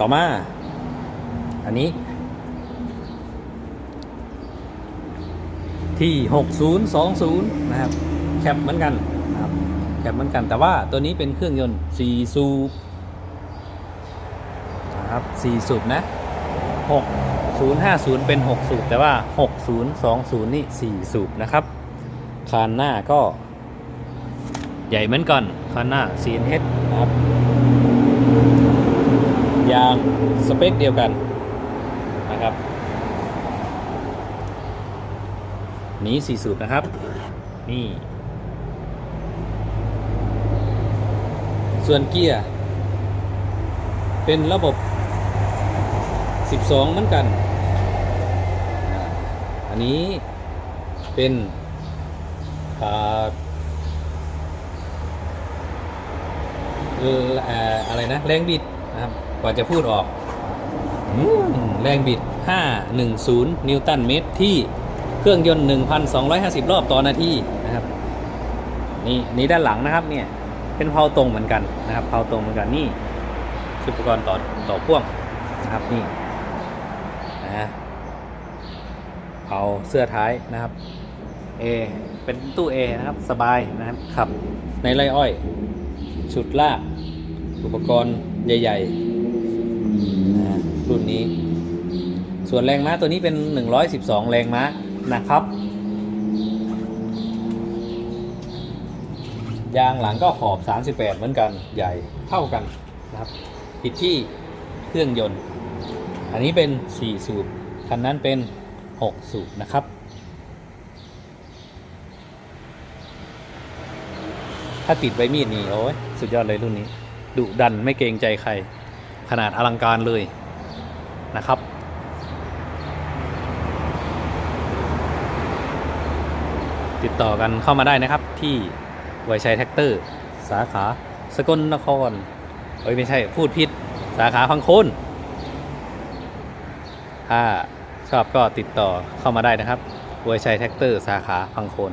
ต่อมา อันนี้ ที่ 6020 นะครับ แคปเหมือนกันนะครับ แคปเหมือนกัน แต่ว่าตัวนี้เป็นเครื่องยนต์4สูบนะครับ4สูบนะ 6050 เป็น 6 สูบ แต่ว่า 6020 นี่ 4 สูบนะครับ คานหน้าก็ใหญ่เหมือนกันคานหน้า CNH นะครับ ยางสเปคเดียวกันนะครับนี้สี่สูบนะครับ นี่ ส่วนเกียร์ เป็นระบบ 12 เหมือนกัน อันนี้เป็นอะไรนะ แรงบิด นะครับกว่าจะพูดออกอแรงบิด 510 นิวตันเมตรที่เครื่องยนต์ 1,250 รอบต่อนาทีนะครับนี่นี่ด้านหลังนะครับเนี่ยเป็นเพาตรงเหมือนกันนะครับเพาตรงเหมือนกันนี่อุปกรณ์ต่อต่อพ่วงนะครับนี่นะเผาเสื้อท้ายนะครับ A เป็นตู้ A นะครับสบายนะครับขับในไรอ้อย ชุดลากอุปกรณ์ ใหญ่ๆนะรุ่นนี้ ส่วนแรงม้าตัวนี้เป็น 112 แรงม้านะครับ ยางหลังก็ขอบ 38 เหมือนกันใหญ่เท่ากันนะครับ ผิดที่เครื่องยนต์ อันนี้เป็น 4 สูบคันนั้นเป็น 6 สูบนะครับถ้าติดใบมีดนี่โอ้ยสุดยอดเลยรุ่นนี้ ดุดันไม่เกรงใจใคร ขนาดอลังการเลยนะครับ ติดต่อกันเข้ามาได้นะครับที่ไวชัยแท็กเตอร์ สาขาสกลนครเอ้ยไม่ใช่พูดผิดสาขาพังโคนถ้าชอบก็ติดต่อเข้ามาได้นะครับไวชัยแท็กเตอร์ สาขาพังโคน